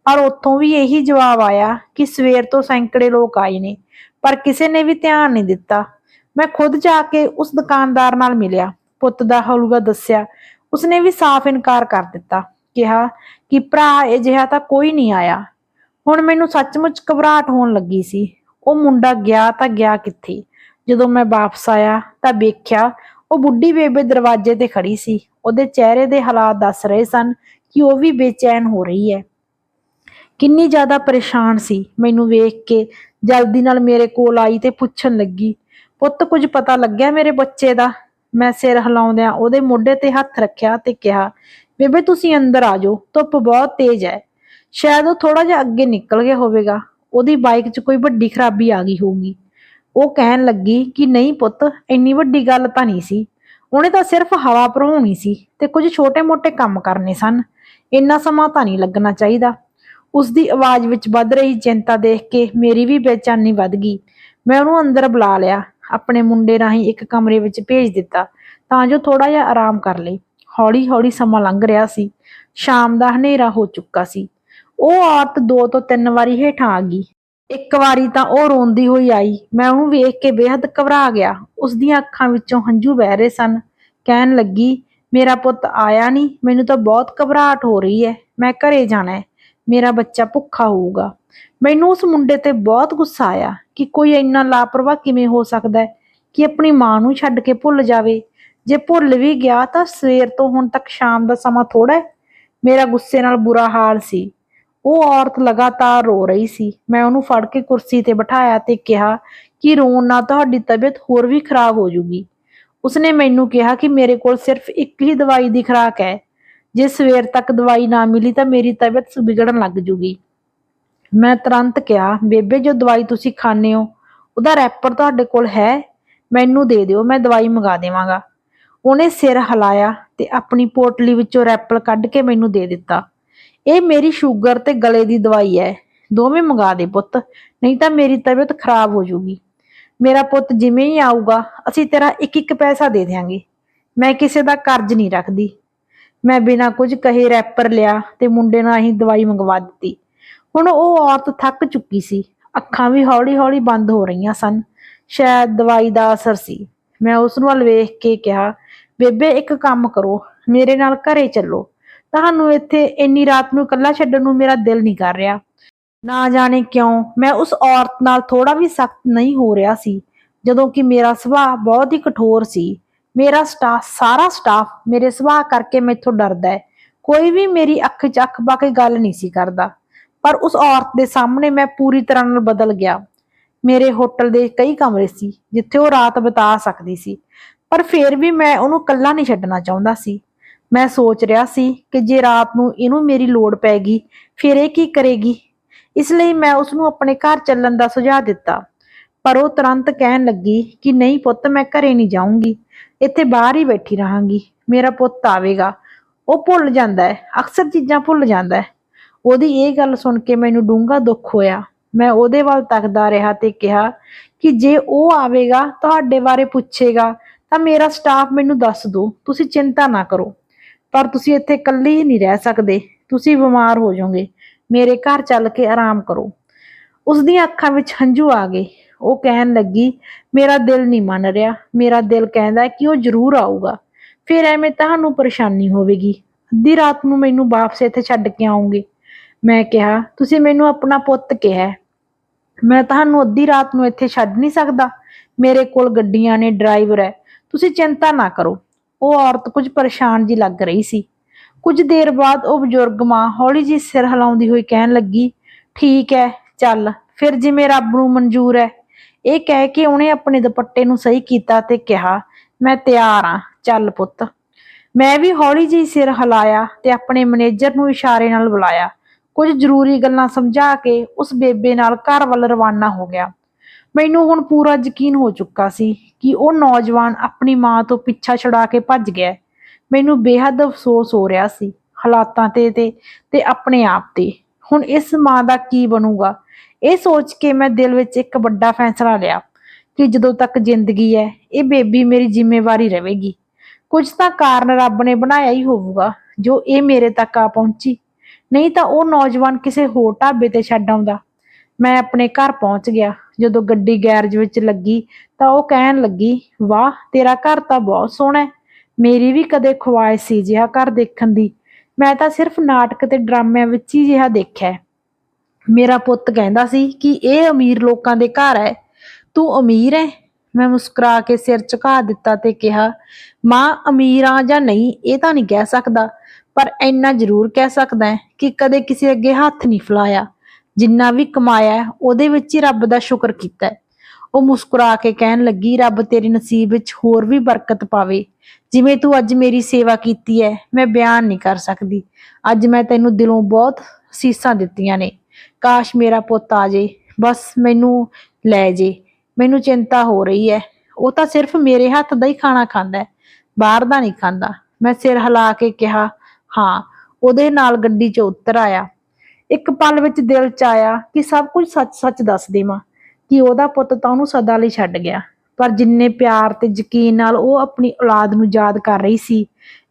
ਪਰ ਉੱਥੋਂ ਵੀ ਇਹੀ ਜਵਾਬ ਆਇਆ ਕਿ ਸਵੇਰ ਤੋਂ ਸੈਂਕੜੇ ਲੋਕ ਆਏ ਨੇ, ਪਰ ਕਿਸੇ ਨੇ ਵੀ ਧਿਆਨ ਨਹੀਂ ਦਿੱਤਾ। ਮੈਂ ਖੁਦ ਜਾ ਕੇ ਉਸ ਦੁਕਾਨਦਾਰ ਨਾਲ ਮਿਲਿਆ। ਪੁੱਤ ਦਾ ਹਲੂਗਾ ਦੱਸਿਆ, ਉਸਨੇ ਵੀ ਸਾਫ਼ ਇਨਕਾਰ ਕਰ ਦਿੱਤਾ। ਕਿਹਾ ਕਿ ਭਰਾ, ਅਜਿਹਾ ਤਾਂ ਕੋਈ ਨਹੀਂ ਆਇਆ। ਹੁਣ ਮੈਨੂੰ ਸੱਚਮੁੱਚ ਘਬਰਾਹਟ ਹੋਣ ਲੱਗੀ ਸੀ। ਉਹ ਮੁੰਡਾ ਗਿਆ ਤਾਂ ਗਿਆ ਕਿੱਥੇ? ਜਦੋਂ ਮੈਂ ਵਾਪਸ ਆਇਆ ਤਾਂ ਵੇਖਿਆ ਉਹ ਬੁੱਢੀ ਬੇਬੇ ਦਰਵਾਜ਼ੇ ਤੇ ਖੜੀ ਸੀ। ਉਹਦੇ ਚਿਹਰੇ ਦੇ ਹਾਲਾਤ ਦੱਸ ਰਹੇ ਸਨ ਕਿ ਉਹ ਵੀ ਬੇਚੈਨ ਹੋ ਰਹੀ ਹੈ। ਕਿੰਨੀ ਜ਼ਿਆਦਾ ਪਰੇਸ਼ਾਨ ਸੀ ਮੈਨੂੰ ਵੇਖ ਕੇ। ਜਲਦੀ ਨਾਲ ਮੇਰੇ ਕੋਲ ਆਈ ਤੇ ਪੁੱਛਣ ਲੱਗੀ, ਪੁੱਤ, ਕੁਝ ਪਤਾ ਲੱਗਿਆ ਮੇਰੇ ਬੱਚੇ ਦਾ? ਮੈਂ ਸਿਰ ਹਿਲਾਉਂਦਿਆਂ ਉਹਦੇ ਮੋਢੇ ਤੇ ਹੱਥ ਰੱਖਿਆ ਤੇ ਕਿਹਾ, ਬੇਬੇ, ਤੁਸੀਂ ਅੰਦਰ ਆ ਜਾਓ, ਧੁੱਪ ਬਹੁਤ ਤੇਜ਼ ਹੈ। ਸ਼ਾਇਦ ਉਹ ਥੋੜਾ ਜਿਹਾ ਅੱਗੇ ਨਿਕਲ ਗਿਆ ਹੋਵੇਗਾ, ਉਹਦੀ ਬਾਈਕ 'ਚ ਕੋਈ ਵੱਡੀ ਖਰਾਬੀ ਆ ਗਈ ਹੋਊਗੀ। ਉਹ ਕਹਿਣ ਲੱਗੀ ਕਿ ਨਹੀਂ ਪੁੱਤ, ਇੰਨੀ ਵੱਡੀ ਗੱਲ ਤਾਂ ਨਹੀਂ ਸੀ। ਉਹਨੇ ਤਾਂ ਸਿਰਫ ਹਵਾ ਭਰਾਉਣੀ ਸੀ ਤੇ ਕੁਝ ਛੋਟੇ-ਮੋਟੇ ਕੰਮ ਕਰਨੇ ਸਨ। ਇੰਨਾ ਸਮਾਂ ਤਾਂ ਨਹੀਂ ਲੱਗਣਾ ਚਾਹੀਦਾ। ਉਸ ਦੀ ਆਵਾਜ਼ ਵਿੱਚ ਵੱਧ ਰਹੀ ਚਿੰਤਾ ਦੇਖ ਕੇ ਮੇਰੀ ਵੀ ਬੇਚੈਨੀ ਵੱਧ ਗਈ। ਮੈਂ ਉਹਨੂੰ ਅੰਦਰ ਬੁਲਾ ਲਿਆ, ਆਪਣੇ ਮੁੰਡੇ ਰਾਹੀਂ ਇੱਕ ਕਮਰੇ ਵਿੱਚ ਭੇਜ ਦਿੱਤਾ, ਤਾਂ ਜੋ ਥੋੜਾ ਜਿਹਾ ਆਰਾਮ ਕਰ ਲੇ ਹੌਲੀ-ਹੌਲੀ ਸਮਾਂ ਲੰਘ ਰਿਹਾ ਸੀ। ਸ਼ਾਮ ਦਾ ਹਨੇਰਾ ਹੋ ਚੁੱਕਾ ਸੀ। ਉਹ ਔਰਤ ਦੋ ਤੋਂ ਤਿੰਨ ਵਾਰੀ ਹੇਠਾਂ ਆ ਗਈ। ਇੱਕ ਵਾਰੀ ਤਾਂ ਉਹ ਰੋਂਦੀ ਹੋਈ ਆਈ। ਮੈਂ ਉਹਨੂੰ ਵੇਖ ਕੇ ਬੇਹੱਦ ਘਬਰਾ ਗਿਆ। ਉਸ ਦੀਆਂ ਅੱਖਾਂ ਵਿੱਚੋਂ ਹੰਝੂ ਵਹਿ ਰਹੇ ਸਨ। ਕਹਿਣ ਲੱਗੀ, ਮੇਰਾ ਪੁੱਤ ਆਇਆ ਨਹੀਂ ਮੈਨੂੰ ਤਾਂ ਬਹੁਤ ਘਬਰਾਹਟ ਹੋ ਰਹੀ ਹੈ ਮੈਂ ਘਰੇ ਜਾਣਾ ਹੈ ਮੇਰਾ ਬੱਚਾ ਭੁੱਖਾ ਹੋਊਗਾ। ਮੈਨੂੰ ਉਸ ਮੁੰਡੇ ਤੇ ਬਹੁਤ ਗੁੱਸਾ ਆਇਆ ਕਿ ਕੋਈ ਇੰਨਾ ਲਾਪਰਵਾਹ ਕਿਵੇਂ ਹੋ ਸਕਦਾ ਹੈ ਕਿ ਆਪਣੀ ਮਾਂ ਨੂੰ ਛੱਡ ਕੇ ਭੁੱਲ ਜਾਵੇ। ਜੇ ਭੁੱਲ ਵੀ ਗਿਆ ਤਾਂ ਸਵੇਰ ਤੋਂ ਹੁਣ ਤੱਕ ਸ਼ਾਮ ਦਾ ਸਮਾਂ ਥੋੜਾ ਹੈ ਮੇਰਾ ਗੁੱਸੇ ਨਾਲ ਬੁਰਾ ਹਾਲ ਸੀ। ਉਹ ਔਰਤ ਲਗਾਤਾਰ ਰੋ ਰਹੀ ਸੀ। ਮੈਂ ਉਹਨੂੰ ਫੜ ਕੇ ਕੁਰਸੀ ਤੇ ਬਿਠਾਇਆ ਤੇ ਕਿਹਾ ਕਿ ਰੋਣ ਨਾਲ ਤੁਹਾਡੀ ਤਬੀਅਤ ਹੋਰ ਵੀ ਖਰਾਬ ਹੋ ਜੂਗੀ। ਉਸਨੇ ਮੈਨੂੰ ਕਿਹਾ ਕਿ ਮੇਰੇ ਕੋਲ ਸਿਰਫ ਇੱਕ ਹੀ ਦਵਾਈ ਦੀ ਖੁਰਾਕ ਹੈ। ਜੇ ਸਵੇਰ ਤੱਕ ਦਵਾਈ ਨਾ ਮਿਲੀ ਤਾਂ ਮੇਰੀ ਤਬੀਅਤ ਵਿਗੜਨ ਲੱਗ ਜੂਗੀ। ਮੈਂ ਤੁਰੰਤ ਕਿਹਾ, ਬੇਬੇ, ਜੋ ਦਵਾਈ ਤੁਸੀਂ ਖਾਣੇ ਹੋ, ਉਹਦਾ ਰੈਪਰ ਤੁਹਾਡੇ ਕੋਲ ਹੈ? ਮੈਨੂੰ ਦੇ ਦਿਓ, ਮੈਂ ਦਵਾਈ ਮੰਗਾ ਦੇਵਾਂਗਾ। ਉਹਨੇ ਸਿਰ ਹਿਲਾਇਆ ਤੇ ਆਪਣੀ ਪੋਟਲੀ ਵਿੱਚੋਂ ਰੈਪਰ ਕੱਢ ਕੇ ਮੈਨੂੰ ਦੇ ਦਿੱਤਾ। ਇਹ ਮੇਰੀ ਸ਼ੂਗਰ ਤੇ ਗਲੇ ਦੀ ਦਵਾਈ ਹੈ ਦੋਵੇਂ ਮੰਗਾ ਦੇ ਪੁੱਤ। ਨਹੀਂ ਤਾਂ ਮੇਰੀ ਤਬੀਅਤ ਖਰਾਬ ਹੋ ਜੂਗੀ। ਮੇਰਾ ਪੁੱਤ ਜਿਵੇਂ ਹੀ ਆਊਗਾ, ਅਸੀਂ ਤੇਰਾ ਇੱਕ ਇੱਕ ਪੈਸਾ ਦੇ ਦਿਆਂਗੇ। ਮੈਂ ਕਿਸੇ ਦਾ ਕਰਜ਼ ਨਹੀਂ ਰੱਖਦੀ। ਮੈਂ ਬਿਨਾਂ ਕੁਝ ਕਹੇ ਰੈਪਰ ਲਿਆ ਤੇ ਮੁੰਡੇ ਨਾਲ ਹੀ ਦਵਾਈ ਮੰਗਵਾ ਦਿੱਤੀ। ਹੁਣ ਉਹ ਔਰਤ ਥੱਕ ਚੁੱਕੀ ਸੀ। ਅੱਖਾਂ ਵੀ ਹੌਲੀ-ਹੌਲੀ ਬੰਦ ਹੋ ਰਹੀਆਂ ਸਨ। ਸ਼ਾਇਦ ਦਵਾਈ ਦਾ ਅਸਰ ਸੀ। ਮੈਂ ਉਸ ਨੂੰ ਵੱਲ ਵੇਖ ਕੇ ਕਿਹਾ, ਬੇਬੇ, ਇੱਕ ਕੰਮ ਕਰੋ। ਮੇਰੇ ਨਾਲ ਘਰੇ ਚੱਲੋ। ਤੁਹਾਨੂੰ ਇੱਥੇ ਇੰਨੀ ਰਾਤ ਨੂੰ ਇਕੱਲਾ ਛੱਡਣ ਨੂੰ ਮੇਰਾ ਦਿਲ ਨਹੀਂ ਕਰ ਰਿਹਾ। ਨਾ ਜਾਣੇ ਕਿਉਂ, ਮੈਂ ਉਸ ਔਰਤ ਨਾਲ ਥੋੜਾ ਵੀ ਸਖਤ ਨਹੀਂ ਹੋ ਰਿਹਾ ਸੀ, ਜਦੋਂ ਕਿ ਮੇਰਾ ਸੁਭਾਅ ਬਹੁਤ ਹੀ ਕਠੋਰ ਸੀ। ਮੇਰਾ ਸਟਾਫ ਸਾਰਾ ਸਟਾਫ ਮੇਰੇ ਸੁਭਾਅ ਕਰਕੇ ਮੈਥੋਂ ਡਰਦਾ ਹੈ। ਕੋਈ ਵੀ ਮੇਰੀ ਅੱਖ 'ਚ ਅੱਖ ਪਾ ਕੇ ਗੱਲ ਨਹੀਂ ਸੀ ਕਰਦਾ। ਪਰ ਉਸ ਔਰਤ ਦੇ ਸਾਹਮਣੇ ਮੈਂ ਪੂਰੀ ਤਰ੍ਹਾਂ ਨਾਲ ਬਦਲ ਗਿਆ। ਮੇਰੇ ਹੋਟਲ ਦੇ ਕਈ ਕਮਰੇ ਸੀ, ਜਿੱਥੇ ਉਹ ਰਾਤ ਬਿਤਾ ਸਕਦੀ ਸੀ। ਪਰ ਫਿਰ ਵੀ ਮੈਂ ਉਹਨੂੰ ਇਕੱਲਾ ਨਹੀਂ ਛੱਡਣਾ ਚਾਹੁੰਦਾ ਸੀ। ਮੈਂ ਸੋਚ ਰਿਹਾ ਸੀ ਕਿ ਜੇ ਰਾਤ ਨੂੰ ਇਹਨੂੰ ਮੇਰੀ ਲੋੜ ਪੈਗੀ, ਫਿਰ ਇਹ ਕੀ ਕਰੇਗੀ? ਇਸ ਲਈ ਮੈਂ ਉਸ ਨੂੰ ਆਪਣੇ ਘਰ ਚੱਲਣ ਦਾ ਸੁਝਾਅ ਦਿੱਤਾ। ਪਰ ਉਹ ਤੁਰੰਤ ਕਹਿਣ ਲੱਗੀ ਕਿ ਨਹੀਂ ਪੁੱਤ, ਮੈਂ ਘਰੇ ਨਹੀਂ ਜਾਊਂਗੀ। ਇੱਥੇ ਬਾਹਰ ਹੀ ਬੈਠੀ ਰਹਾਂਗੀ। ਮੇਰਾ ਪੁੱਤ ਆਵੇਗਾ। ਉਹ ਭੁੱਲ ਜਾਂਦਾ ਹੈ। ਅਕਸਰ ਚੀਜ਼ਾਂ ਭੁੱਲ ਜਾਂਦਾ ਹੈ। ਉਹਦੀ ਇਹ ਗੱਲ ਸੁਣ ਕੇ ਮੈਨੂੰ ਡੂੰਘਾ ਦੁੱਖ ਹੋਇਆ। ਮੈਂ ਉਹਦੇ ਵੱਲ ਤੱਕਦਾ ਰਿਹਾ ਤੇ ਕਿਹਾ ਕਿ ਜੇ ਉਹ ਆਵੇਗਾ, ਤੁਹਾਡੇ ਬਾਰੇ ਪੁੱਛੇਗਾ, ਤਾਂ ਮੇਰਾ ਸਟਾਫ ਮੈਨੂੰ ਦੱਸ ਦੋ ਤੁਸੀਂ ਚਿੰਤਾ ਨਾ ਕਰੋ। ਪਰ ਤੁਸੀਂ ਇੱਥੇ ਇਕੱਲੇ ਹੀ ਨਹੀਂ ਰਹਿ ਸਕਦੇ। ਤੁਸੀਂ ਬਿਮਾਰ ਹੋ ਜਾਓਗੇ। ਮੇਰੇ ਘਰ ਚੱਲ ਕੇ ਆਰਾਮ ਕਰੋ। ਉਸ ਦੀਆਂ ਅੱਖਾਂ ਵਿੱਚ ਹੰਝੂ ਆ ਗਏ। ਉਹ ਕਹਿਣ ਲੱਗੀ, ਮੇਰਾ ਦਿਲ ਨਹੀਂ ਮੰਨ ਰਿਹਾ। ਮੇਰਾ ਦਿਲ ਕਹਿੰਦਾ ਕਿ ਉਹ ਜ਼ਰੂਰ ਆਊਗਾ। ਫਿਰ ਐਵੇਂ ਤੁਹਾਨੂੰ ਪਰੇਸ਼ਾਨੀ ਹੋਵੇਗੀ। ਅੱਧੀ ਰਾਤ ਨੂੰ ਮੈਨੂੰ ਵਾਪਸ ਇੱਥੇ ਛੱਡ ਕੇ ਆਉਂਗੇ। ਮੈਂ ਕਿਹਾ, ਤੁਸੀਂ ਮੈਨੂੰ ਆਪਣਾ ਪੁੱਤ ਕਿਹਾ ਮੈਂ ਤੁਹਾਨੂੰ ਅੱਧੀ ਰਾਤ ਨੂੰ ਇੱਥੇ ਛੱਡ ਨਹੀਂ ਸਕਦਾ। ਮੇਰੇ ਕੋਲ ਗੱਡੀਆਂ ਨੇ, ਡਰਾਈਵਰ ਹੈ। ਤੁਸੀਂ ਚਿੰਤਾ ਨਾ ਕਰੋ। ਉਹ ਔਰਤ ਕੁਝ ਪਰੇਸ਼ਾਨ ਜੀ ਲੱਗ ਰਹੀ ਸੀ। ਕੁਝ ਦੇਰ ਬਾਅਦ ਉਹ ਬਜ਼ੁਰਗ ਮਾਂ ਹੌਲੀ ਜਿਹੀ ਸਿਰ ਹਿਲਾਉਂਦੀ ਹੋਈ ਕਹਿਣ ਲੱਗੀ, ਠੀਕ ਹੈ ਚੱਲ, ਫਿਰ ਜਿਵੇਂ ਰੱਬ ਨੂੰ ਮਨਜ਼ੂਰ ਹੈ ਇਹ ਕਹਿ ਕੇ ਉਹਨੇ ਆਪਣੇ ਦੁਪੱਟੇ ਨੂੰ ਸਹੀ ਕੀਤਾ ਤੇ ਕਿਹਾ, ਮੈਂ ਤਿਆਰ ਹਾਂ ਚੱਲ ਪੁੱਤ। ਮੈਂ ਵੀ ਹੌਲੀ ਜਿਹੀ ਸਿਰ ਹਿਲਾਇਆ ਤੇ ਆਪਣੇ ਮੈਨੇਜਰ ਨੂੰ ਇਸ਼ਾਰੇ ਨਾਲ ਬੁਲਾਇਆ। ਕੁਝ ਜ਼ਰੂਰੀ ਗੱਲਾਂ ਸਮਝਾ ਕੇ ਉਸ ਬੇਬੇ ਨਾਲ ਘਰ ਵੱਲ ਰਵਾਨਾ ਹੋ ਗਿਆ। ਮੈਨੂੰ ਹੁਣ ਪੂਰਾ ਯਕੀਨ ਹੋ ਚੁੱਕਾ ਸੀ ਕਿ ਉਹ ਨੌਜਵਾਨ ਆਪਣੀ ਮਾਂ ਤੋਂ ਪਿੱਛਾ ਛੁਡਾ ਕੇ ਭੱਜ ਗਿਆ ਮੈਨੂੰ ਬੇਹੱਦ ਅਫਸੋਸ ਹੋ ਰਿਹਾ ਸੀ ਹਾਲਾਤਾਂ ਤੇ ਤੇ ਤੇ ਆਪਣੇ ਆਪ ਤੇ। ਹੁਣ ਇਸ ਮਾਂ ਦਾ ਕੀ ਬਣੂਗਾ? ਇਹ ਸੋਚ ਕੇ ਮੈਂ ਦਿਲ ਵਿੱਚ ਇੱਕ ਵੱਡਾ ਫੈਸਲਾ ਲਿਆ ਕਿ ਜਦੋਂ ਤੱਕ ਜ਼ਿੰਦਗੀ ਹੈ, ਇਹ ਬੇਬੀ ਮੇਰੀ ਜ਼ਿੰਮੇਵਾਰੀ ਰਹੇਗੀ। ਕੁਝ ਤਾਂ ਕਾਰਨ ਰੱਬ ਨੇ ਬਣਾਇਆ ਹੀ ਹੋਊਗਾ, ਜੋ ਇਹ ਮੇਰੇ ਤੱਕ ਆ ਪਹੁੰਚੀ। ਨਹੀਂ ਤਾਂ ਉਹ ਨੌਜਵਾਨ ਕਿਸੇ ਹੋਰ ਢਾਬੇ ਤੇ ਛੱਡ ਆਉਂਦਾ। ਮੈਂ ਆਪਣੇ ਘਰ ਪਹੁੰਚ ਗਿਆ। ਜਦੋਂ ਗੱਡੀ ਗੈਰਜ ਵਿੱਚ ਲੱਗੀ ਤਾਂ ਉਹ ਕਹਿਣ ਲੱਗੀ, ਵਾਹ, ਤੇਰਾ ਘਰ ਤਾਂ ਬਹੁਤ ਸੋਹਣਾ ਹੈ। ਮੇਰੀ ਵੀ ਕਦੇ ਖੁਆਇਸ਼ ਸੀ ਜਿਹਾ ਘਰ ਦੇਖਣ ਦੀ। ਮੈਂ ਤਾਂ ਸਿਰਫ ਨਾਟਕ ਤੇ ਡਰਾਮਿਆਂ ਵਿੱਚ ਹੀ ਜਿਹਾ ਦੇਖਿਆ ਮੇਰਾ ਪੁੱਤ ਕਹਿੰਦਾ ਸੀ ਕਿ ਇਹ ਅਮੀਰ ਲੋਕਾਂ ਦੇ ਘਰ ਹੈ। ਤੂੰ ਅਮੀਰ ਹੈ? ਮੈਂ ਮੁਸਕਰਾ ਕੇ ਸਿਰ ਝੁਕਾ ਦਿੱਤਾ ਤੇ ਕਿਹਾ, ਮਾਂ, ਅਮੀਰ ਆ ਜਾਂ ਨਹੀਂ, ਇਹ ਤਾਂ ਨਹੀਂ ਕਹਿ ਸਕਦਾ, ਪਰ ਇੰਨਾ ਜ਼ਰੂਰ ਕਹਿ ਸਕਦਾ ਹੈ ਕਿ ਕਦੇ ਕਿਸੇ ਅੱਗੇ ਹੱਥ ਨਹੀਂ ਫਲਾਇਆ। ਜਿੰਨਾ ਵੀ ਕਮਾਇਆ ਉਹਦੇ ਵਿੱਚ ਹੀ ਰੱਬ ਦਾ ਸ਼ੁਕਰ ਕੀਤਾ ਉਹ ਮੁਸਕਰਾ ਕੇ ਕਹਿਣ ਲੱਗੀ, ਰੱਬ ਤੇਰੇ ਨਸੀਬ ਵਿੱਚ ਹੋਰ ਵੀ ਬਰਕਤ ਪਾਵੇ। ਜਿਵੇਂ ਤੂੰ ਅੱਜ ਮੇਰੀ ਸੇਵਾ ਕੀਤੀ ਹੈ, ਮੈਂ ਬਿਆਨ ਨਹੀਂ ਕਰ ਸਕਦੀ। ਅੱਜ ਮੈਂ ਤੈਨੂੰ ਦਿਲੋਂ ਬਹੁਤ ਸੀਸਾਂ ਦਿੱਤੀਆਂ ਨੇ। ਕਾਸ਼ ਮੇਰਾ ਪੁੱਤ ਆ ਜੇ, ਬਸ ਮੈਨੂੰ ਲੈ ਜੇ। ਮੈਨੂੰ ਚਿੰਤਾ ਹੋ ਰਹੀ ਹੈ। ਉਹ ਤਾਂ ਸਿਰਫ ਮੇਰੇ ਹੱਥ ਦਾ ਹੀ ਖਾਣਾ ਖਾਂਦਾ ਹੈ, ਬਾਹਰ ਦਾ ਨਹੀਂ ਖਾਂਦਾ। ਮੈਂ ਸਿਰ ਹਿਲਾ ਕੇ ਕਿਹਾ, ਹਾਂ। ਉਹਦੇ ਨਾਲ ਗੱਡੀ 'ਚ ਉਤਰ ਆਇਆ। ਇੱਕ ਪਲ ਵਿੱਚ ਦਿਲ 'ਚ ਆਇਆ ਕਿ ਸਭ ਕੁਝ ਸੱਚ-ਸੱਚ ਦੱਸ ਦੇਵਾਂ, ਕਿ ਉਹਦਾ ਪੁੱਤ ਤਾਂ ਉਹਨੂੰ ਸਦਾ ਲਈ ਛੱਡ ਗਿਆ। ਪਰ ਜਿੰਨੇ ਪਿਆਰ ਤੇ ਯਕੀਨ ਨਾਲ ਉਹ ਆਪਣੀ ਔਲਾਦ ਨੂੰ ਯਾਦ ਕਰ ਰਹੀ ਸੀ,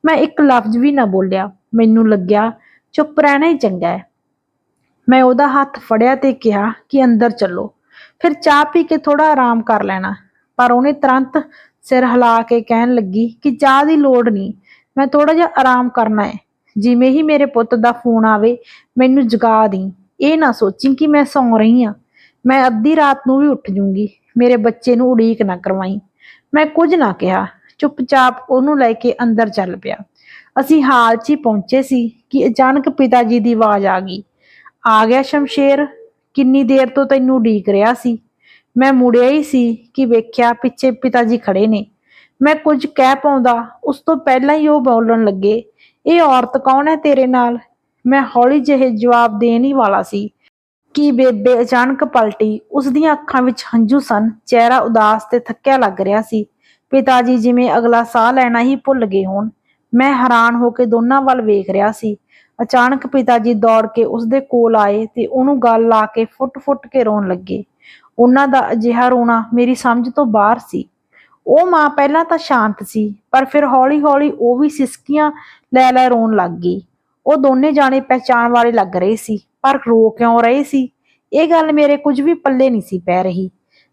ਮੈਂ ਇੱਕ ਲਫ਼ਜ਼ ਵੀ ਨਾ ਬੋਲਿਆ। ਮੈਨੂੰ ਲੱਗਿਆ, ਚੁੱਪ ਰਹਿਣਾ ਹੀ ਚੰਗਾ ਹੈ। ਮੈਂ ਉਹਦਾ ਹੱਥ ਫੜਿਆ ਤੇ ਕਿਹਾ ਕਿ ਅੰਦਰ ਚੱਲੋ। ਫਿਰ ਚਾਹ ਪੀ ਕੇ ਥੋੜਾ ਆਰਾਮ ਕਰ ਲੈਣਾ। ਪਰ ਉਹਨੇ ਤੁਰੰਤ ਸਿਰ ਹਿਲਾ ਕੇ ਕਹਿਣ ਲੱਗੀ ਕਿ ਚਾਹ ਦੀ ਲੋੜ ਨਹੀਂ, ਮੈਂ ਥੋੜਾ ਜਿਹਾ ਆਰਾਮ ਕਰਨਾ ਹੈ। ਜਿਵੇਂ ਹੀ ਮੇਰੇ ਪੁੱਤ ਦਾ ਫੋਨ ਆਵੇ, ਮੈਨੂੰ ਜਗਾ ਦੀ ਇਹ ਨਾ ਸੋਚੀ ਕਿ ਮੈਂ ਸੌਂ ਰਹੀ ਹਾਂ ਮੈਂ ਅੱਧੀ ਰਾਤ ਨੂੰ ਵੀ ਉੱਠ ਜੂੰਗੀ। ਮੇਰੇ ਬੱਚੇ ਨੂੰ ਉਡੀਕ ਨਾ ਕਰਵਾਈ। ਮੈਂ ਕੁਝ ਨਾ ਕਿਹਾ। ਚੁੱਪਚਾਪ ਉਹਨੂੰ ਲੈ ਕੇ ਅੰਦਰ ਚੱਲ ਪਿਆ। ਅਸੀਂ ਹਾਲ 'ਚ ਹੀ ਪਹੁੰਚੇ ਸੀ ਕਿ ਅਚਾਨਕ ਪਿਤਾ ਜੀ ਦੀ ਆਵਾਜ਼ ਆ ਗਈ। ਆ ਗਿਆ ਸ਼ਮਸ਼ੇਰ। ਕਿੰਨੀ ਦੇਰ ਤੋਂ ਤੈਨੂੰ ਉਡੀਕ ਰਿਹਾ ਸੀ? ਮੈਂ ਮੁੜਿਆ ਹੀ ਸੀ ਕਿ ਵੇਖਿਆ ਪਿੱਛੇ ਪਿਤਾ ਜੀ ਖੜੇ ਨੇ। ਮੈਂ ਕੁਝ ਕਹਿ ਪਾਉਂਦਾ, ਉਸ ਤੋਂ ਪਹਿਲਾਂ ਹੀ ਉਹ ਬੋਲਣ ਲੱਗੇ ਇਹ ਔਰਤ ਕੌਣ ਹੈ ਤੇਰੇ ਨਾਲ? ਮੈਂ ਹੌਲੀ ਜਿਹੇ ਜਵਾਬ ਦੇਣ ਹੀ ਵਾਲਾ ਸੀ। ਕਿ ਬੇਬੇ ਅਚਾਨਕ ਪਲਟੀ? ਉਸ ਦੀਆਂ ਅੱਖਾਂ ਵਿੱਚ ਹੰਝੂ ਸਨ। ਚਿਹਰਾ ਉਦਾਸ ਤੇ ਥੱਕਿਆ ਲੱਗ ਰਿਹਾ ਸੀ। ਪਿਤਾ ਜੀ, ਜਿਵੇਂ ਅਗਲਾ ਸਾਹ ਲੈਣਾ ਹੀ ਭੁੱਲ ਗਏ ਹੋਣ। ਮੈਂ ਹੈਰਾਨ ਹੋ ਕੇ ਦੋਨਾਂ ਵੱਲ ਵੇਖ ਰਿਹਾ ਸੀ। ਅਚਾਨਕ ਪਿਤਾ ਜੀ ਦੌੜ ਕੇ ਉਸ ਦੇ ਕੋਲ ਆਏ ਤੇ ਉਹਨੂੰ ਗੱਲ ਲਾ ਕੇ ਫੁੱਟ-ਫੁੱਟ ਕੇ ਰੋਣ ਲੱਗੇ। ਉਹਨਾਂ ਦਾ ਅਜਿਹਾ ਰੋਣਾ ਮੇਰੀ ਸਮਝ ਤੋਂ ਬਾਹਰ ਸੀ। ਉਹ ਮਾਂ ਪਹਿਲਾਂ ਤਾਂ ਸ਼ਾਂਤ ਸੀ, ਪਰ ਫਿਰ ਹੌਲੀ-ਹੌਲੀ ਉਹ ਵੀ ਸਿਸਕੀਆਂ ਲੈ ਲੈ ਰੋਣ ਲੱਗ ਗਈ। ਉਹ ਦੋਨੇ ਜਾਣੇ ਪਹਿਚਾਣ ਵਾਲੇ ਲੱਗ ਰਹੇ ਸੀ, ਪਰ ਰੋ ਕਿਉਂ ਰਹੇ ਸੀ? ਇਹ ਗੱਲ ਮੇਰੇ ਕੁਝ ਵੀ ਪੱਲੇ ਨਹੀਂ ਸੀ ਪੈ ਰਹੀ।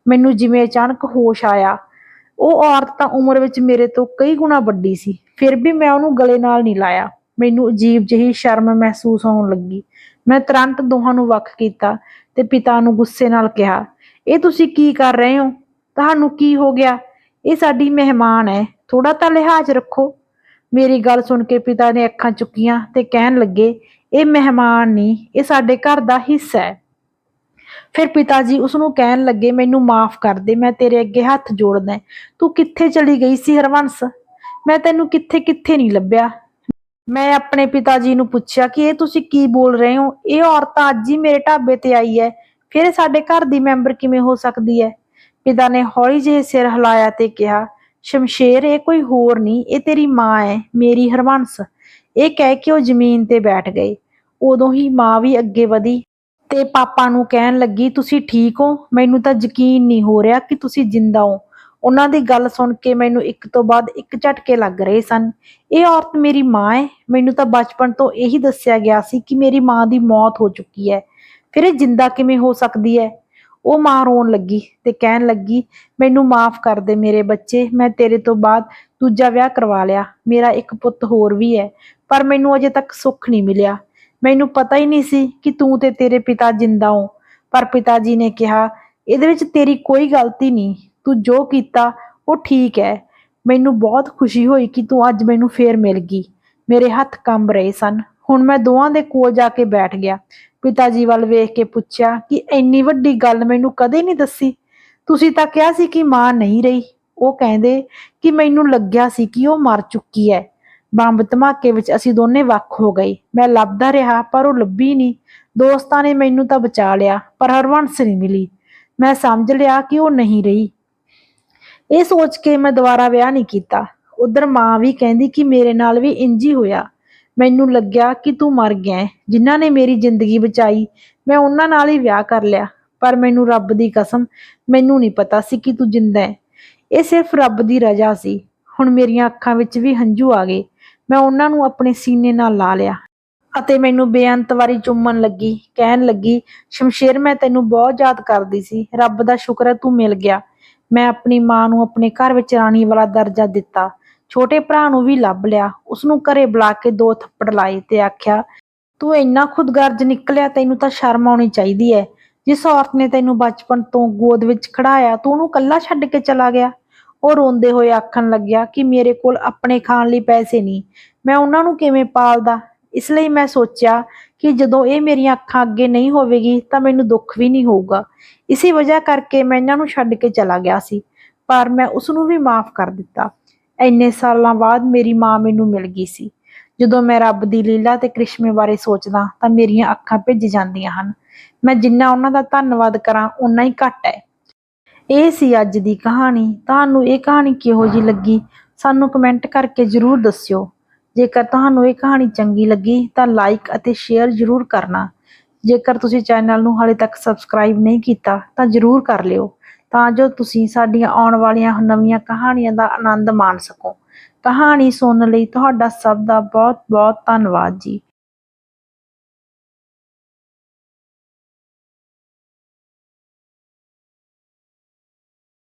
ਮੈਨੂੰ ਜਿਵੇਂ ਅਚਾਨਕ ਹੋਸ਼ ਆਇਆ। ਉਹ ਔਰਤ ਤਾਂ ਉਮਰ ਵਿੱਚ ਮੇਰੇ ਤੋਂ ਕਈ ਗੁਣਾ ਵੱਡੀ ਸੀ, ਫਿਰ ਵੀ ਮੈਂ ਉਹਨੂੰ ਗਲੇ ਨਾਲ ਨਹੀਂ ਲਾਇਆ। ਮੈਨੂੰ ਅਜੀਬ ਜਿਹੀ ਸ਼ਰਮ ਮਹਿਸੂਸ ਹੋਣ ਲੱਗੀ। ਮੈਂ ਤੁਰੰਤ ਦੋਹਾਂ ਨੂੰ ਵੱਖ ਕੀਤਾ ਤੇ ਪਿਤਾ ਨੂੰ ਗੁੱਸੇ ਨਾਲ ਕਿਹਾ, ਇਹ ਤੁਸੀਂ ਕੀ ਕਰ ਰਹੇ ਹੋ? ਤੁਹਾਨੂੰ ਕੀ ਹੋ ਗਿਆ? ਇਹ ਸਾਡੀ ਮਹਿਮਾਨ ਹੈ ਥੋੜਾ ਤਾਂ ਲਿਹਾਜ਼ ਰੱਖੋ। ਮੇਰੀ ਗੱਲ ਸੁਣ ਕੇ ਪਿਤਾ ਨੇ ਅੱਖਾਂ ਚੁੱਕੀਆਂ ਤੇ ਕਹਿਣ ਲੱਗੇ, ਇਹ ਮਹਿਮਾਨ ਨਹੀਂ, ਇਹ ਸਾਡੇ ਘਰ ਦਾ ਹਿੱਸਾ ਹੈ। ਫਿਰ ਪਿਤਾ ਜੀ ਉਸ ਨੂੰ ਕਹਿਣ ਲੱਗੇ, ਮੈਨੂੰ ਮਾਫ ਕਰ ਦੇ, ਮੈਂ ਤੇਰੇ ਅੱਗੇ ਹੱਥ ਜੋੜਦਾ ਤੂੰ ਕਿੱਥੇ ਚਲੀ ਗਈ ਸੀ ਹਰਵੰਸ? ਮੈਂ ਤੈਨੂੰ ਕਿੱਥੇ ਕਿੱਥੇ ਨਹੀਂ ਲੱਭਿਆ। ਮੈਂ ਆਪਣੇ ਪਿਤਾ ਜੀ ਨੂੰ ਪੁੱਛਿਆ ਕਿ ਇਹ ਤੁਸੀਂ ਕੀ ਬੋਲ ਰਹੇ ਹੋ? ਇਹ ਔਰਤ ਅੱਜ ਹੀ ਮੇਰੇ ਢਾਬੇ ਤੇ ਆਈ ਹੈ। ਫਿਰ ਇਹ ਸਾਡੇ ਘਰ ਦੀ ਮੈਂਬਰ ਕਿਵੇਂ ਹੋ ਸਕਦੀ ਹੈ? ਪਿਤਾ ਨੇ ਹੌਲੀ ਜਿਹੇ ਸਿਰ ਹਿਲਾਇਆ ਤੇ ਕਿਹਾ, ਸ਼ਮਸ਼ੇਰ, ਇਹ ਕੋਈ ਹੋਰ ਨਹੀਂ, ਇਹ ਤੇਰੀ ਮਾਂ ਹੈ, ਮੇਰੀ ਹਰਵੰਸ ਇਹ ਕਹਿ ਕੇ ਉਹ ਜ਼ਮੀਨ ਤੇ ਬੈਠ ਗਏ ਉਦੋਂ ਹੀ ਮਾਂ ਵੀ ਅੱਗੇ ਵਧੀ ਤੇ ਪਾਪਾ ਨੂੰ ਕਹਿਣ ਲੱਗੀ, ਤੁਸੀਂ ਠੀਕ ਹੋ? ਮੈਨੂੰ ਤਾਂ ਯਕੀਨ ਨਹੀਂ ਹੋ ਰਿਹਾ ਕਿ ਤੁਸੀਂ ਜਿੰਦਾ ਹੋ। ਉਹਨਾਂ ਦੀ ਗੱਲ ਸੁਣ ਕੇ ਮੈਨੂੰ ਇੱਕ ਤੋਂ ਬਾਅਦ ਇੱਕ ਝਟਕੇ ਲੱਗ ਰਹੇ ਸਨ। ਇਹ ਔਰਤ ਮੇਰੀ ਮਾਂ ਹੈ। ਮੈਨੂੰ ਤਾਂ ਬਚਪਨ ਤੋਂ ਇਹੀ ਦੱਸਿਆ ਗਿਆ ਸੀ ਕਿ ਮੇਰੀ ਮਾਂ ਦੀ ਮੌਤ ਹੋ ਚੁੱਕੀ ਹੈ। ਫਿਰ ਇਹ ਜਿੰਦਾ ਕਿਵੇਂ ਹੋ ਸਕਦੀ ਹੈ? ਉਹ ਮਾਂ ਰੋਣ ਲੱਗੀ ਤੇ ਕਹਿਣ ਲੱਗੀ, ਮੈਨੂੰ ਮਾਫ ਕਰ ਦੇ ਮੇਰੇ ਬੱਚੇ, ਮੈਂ ਤੇਰੇ ਤੋਂ ਬਾਅਦ ਦੂਜਾ ਵਿਆਹ ਕਰਵਾ ਲਿਆ, ਮੇਰਾ ਇੱਕ ਪੁੱਤ ਹੋਰ ਵੀ ਹੈ, ਪਰ ਮੈਨੂੰ ਅਜੇ ਤੱਕ ਸੁੱਖ ਨਹੀਂ ਮਿਲਿਆ। ਮੈਨੂੰ ਪਤਾ ਹੀ ਨਹੀਂ ਸੀ ਕਿ ਤੂੰ ਤੇ ਤੇਰੇ ਪਿਤਾ ਜਿੰਦਾ ਹੋ। ਪਰ ਪਿਤਾ ਜੀ ਨੇ ਕਿਹਾ, ਇਹਦੇ ਵਿੱਚ ਤੇਰੀ ਕੋਈ ਗਲਤੀ ਨਹੀਂ, ਤੂੰ ਜੋ ਕੀਤਾ, ਉਹ ਠੀਕ ਹੈ। ਮੈਨੂੰ ਬਹੁਤ ਖੁਸ਼ੀ ਹੋਈ ਕਿ ਤੂੰ ਅੱਜ ਮੈਨੂੰ ਫੇਰ ਮਿਲ ਗਈ। ਮੇਰੇ ਹੱਥ ਕੰਬ ਰਹੇ ਸਨ। ਹੁਣ ਮੈਂ ਦੋਵਾਂ ਦੇ ਕੋਲ ਜਾ ਕੇ ਬੈਠ ਗਿਆ। ਪਿਤਾ ਜੀ ਵੱਲ ਵੇਖ ਕੇ ਪੁੱਛਿਆ ਕਿ ਇੰਨੀ ਵੱਡੀ ਗੱਲ ਮੈਨੂੰ ਕਦੇ ਨਹੀਂ ਦੱਸੀ। ਤੁਸੀਂ ਤਾਂ ਕਿਹਾ ਸੀ ਕਿ ਮਾਂ ਨਹੀਂ ਰਹੀ। ਉਹ ਕਹਿੰਦੇ ਕਿ ਮੈਨੂੰ ਲੱਗਿਆ ਸੀ ਕਿ ਉਹ ਮਰ ਚੁੱਕੀ ਹੈ। ਬੰਬ ਧਮਾਕੇ ਵਿੱਚ ਅਸੀਂ ਦੋਨੇ ਵੱਖ ਹੋ ਗਏ। ਮੈਂ ਲੱਭਦਾ ਰਿਹਾ, ਪਰ ਉਹ ਲੱਭੀ ਨਹੀਂ। ਦੋਸਤਾਂ ਨੇ ਮੈਨੂੰ ਤਾਂ ਬਚਾ ਲਿਆ, ਪਰ ਹਰਵੰਸ ਨਹੀਂ ਮਿਲੀ। ਮੈਂ ਸਮਝ ਲਿਆ ਕਿ ਉਹ ਨਹੀਂ ਰਹੀ। ਇਹ ਸੋਚ ਕੇ ਮੈਂ ਦੁਬਾਰਾ ਵਿਆਹ ਨਹੀਂ ਕੀਤਾ। ਉਧਰ ਮਾਂ ਵੀ ਕਹਿੰਦੀ ਕਿ ਮੇਰੇ ਨਾਲ ਵੀ ਇੰਜ ਹੀ ਹੋਇਆ। ਮੈਨੂੰ ਲੱਗਿਆ ਕਿ ਤੂੰ ਮਰ ਗਿਆ ਹੈ। ਜਿਨ੍ਹਾਂ ਨੇ ਮੇਰੀ ਜ਼ਿੰਦਗੀ ਬਚਾਈ, ਮੈਂ ਉਹਨਾਂ ਨਾਲ ਹੀ ਵਿਆਹ ਕਰ ਲਿਆ। ਪਰ ਮੈਨੂੰ ਰੱਬ ਦੀ ਕਸਮ, ਮੈਨੂੰ ਨਹੀਂ ਪਤਾ ਸੀ ਕਿ ਤੂੰ ਜਿੰਦਾ ਹੈ। ਇਹ ਸਿਰਫ ਰੱਬ ਦੀ ਰਜ਼ਾ ਸੀ। ਹੁਣ ਮੇਰੀਆਂ ਅੱਖਾਂ ਵਿੱਚ ਵੀ ਹੰਝੂ ਆ ਗਏ। ਮੈਂ ਉਹਨਾਂ ਨੂੰ ਆਪਣੇ ਸੀਨੇ ਨਾਲ ਲਾ ਲਿਆ। ਅਤੇ ਮੈਨੂੰ ਬੇਅੰਤ ਵਾਰੀ ਚੁੰਮਣ ਲੱਗੀ। ਕਹਿਣ ਲੱਗੀ, ਸ਼ਮਸ਼ੇਰ, ਮੈਂ ਤੈਨੂੰ ਬਹੁਤ ਯਾਦ ਕਰਦੀ ਸੀ। ਰੱਬ ਦਾ ਸ਼ੁਕਰ ਹੈ ਤੂੰ ਮਿਲ ਗਿਆ। ਮੈਂ ਆਪਣੀ ਮਾਂ ਨੂੰ ਆਪਣੇ ਘਰ ਵਿੱਚ ਰਾਣੀ ਵਾਲਾ ਦਰਜਾ ਦਿੱਤਾ। ਛੋਟੇ ਭਰਾ ਨੂੰ ਵੀ ਲੱਭ ਲਿਆ। ਉਸ ਨੂੰ ਘਰੇ ਬੁਲਾ ਕੇ ਦੋ ਥੱਪੜ ਲਾਏ ਤੇ ਆਖਿਆ, ਤੂੰ ਇੰਨਾ ਖੁਦਗਰਜ ਨਿਕਲਿਆ, ਤੈਨੂੰ ਤਾਂ ਸ਼ਰਮ ਆਉਣੀ ਚਾਹੀਦੀ ਹੈ ਜਿਸ ਔਰਤ ਨੇ ਤੈਨੂੰ ਬਚਪਨ ਤੋਂ ਗੋਦ ਵਿੱਚ ਖੜਾਇਆ, ਤੂੰ ਉਹਨੂੰ ਕੱਲਾ ਛੱਡ ਕੇ ਚਲਾ ਗਿਆ। ਉਹ ਰੋਂਦੇ ਹੋਏ ਆਖਣ ਲੱਗਿਆ ਕਿ ਮੇਰੇ ਕੋਲ ਆਪਣੇ ਖਾਣ ਲਈ ਪੈਸੇ ਨਹੀਂ, ਮੈਂ ਉਹਨਾਂ ਨੂੰ ਕਿਵੇਂ ਪਾਲਦਾ? ਇਸ ਲਈ ਮੈਂ ਸੋਚਿਆ ਕਿ ਜਦੋਂ ਇਹ ਮੇਰੀਆਂ ਅੱਖਾਂ ਅੱਗੇ ਨਹੀਂ ਹੋਵੇਗੀ, ਤਾਂ ਮੈਨੂੰ ਦੁੱਖ ਵੀ ਨਹੀਂ ਹੋਊਗਾ। ਇਸੇ ਵਜ੍ਹਾ ਕਰਕੇ ਮੈਂ ਇਹਨਾਂ ਨੂੰ ਛੱਡ ਕੇ ਚਲਾ ਗਿਆ ਸੀ, ਪਰ ਮੈਂ ਉਸ ਨੂੰ ਵੀ ਮਾਫ ਕਰ ਦਿੱਤਾ। ਇੰਨੇ ਸਾਲਾਂ ਬਾਅਦ ਮੇਰੀ ਮਾਂ ਮੈਨੂੰ ਮਿਲ ਗਈ ਸੀ। ਜਦੋਂ ਮੈਂ ਰੱਬ ਦੀ ਲੀਲਾ ਤੇ ਕ੍ਰਿਸ਼ਮੇ ਬਾਰੇ ਸੋਚਦਾ ਤਾਂ ਮੇਰੀਆਂ ਅੱਖਾਂ ਭਿੱਜ ਜਾਂਦੀਆਂ ਹਨ। ਮੈਂ ਜਿੰਨਾ ਉਹਨਾਂ ਦਾ ਧੰਨਵਾਦ ਕਰਾਂ ਉਨਾ ਹੀ ਘੱਟ ਹੈ। ਇਹ ਸੀ ਅੱਜ ਦੀ ਕਹਾਣੀ। ਤੁਹਾਨੂੰ ਇਹ ਕਹਾਣੀ ਕਿਹੋ ਜਿਹੀ ਲੱਗੀ? ਸਾਨੂੰ ਕਮੈਂਟ ਕਰਕੇ ਜਰੂਰ ਦੱਸਿਓ। ਜੇਕਰ ਤੁਹਾਨੂੰ ਇਹ ਕਹਾਣੀ ਚੰਗੀ ਲੱਗੀ ਤਾਂ ਲਾਈਕ ਅਤੇ ਸ਼ੇਅਰ ਜਰੂਰ ਕਰਨਾ। ਜੇਕਰ ਤੁਸੀਂ ਚੈਨਲ ਨੂੰ ਹਾਲੇ ਤੱਕ ਸਬਸਕ੍ਰਾਈਬ ਨਹੀਂ ਕੀਤਾ ਤਾਂ ਜਰੂਰ ਕਰ ਲਿਓ। ਤਾਂ ਜੋ ਤੁਸੀਂ ਸਾਡੀਆਂ ਆਉਣ ਵਾਲੀਆਂ ਨਵੀਆਂ ਕਹਾਣੀਆਂ ਦਾ ਆਨੰਦ ਮਾਣ ਸਕੋ। ਕਹਾਣੀ ਸੁਣਨ ਲਈ ਤੁਹਾਡਾ ਸਭ ਦਾ ਬਹੁਤ ਬਹੁਤ ਧੰਨਵਾਦ ਜੀ।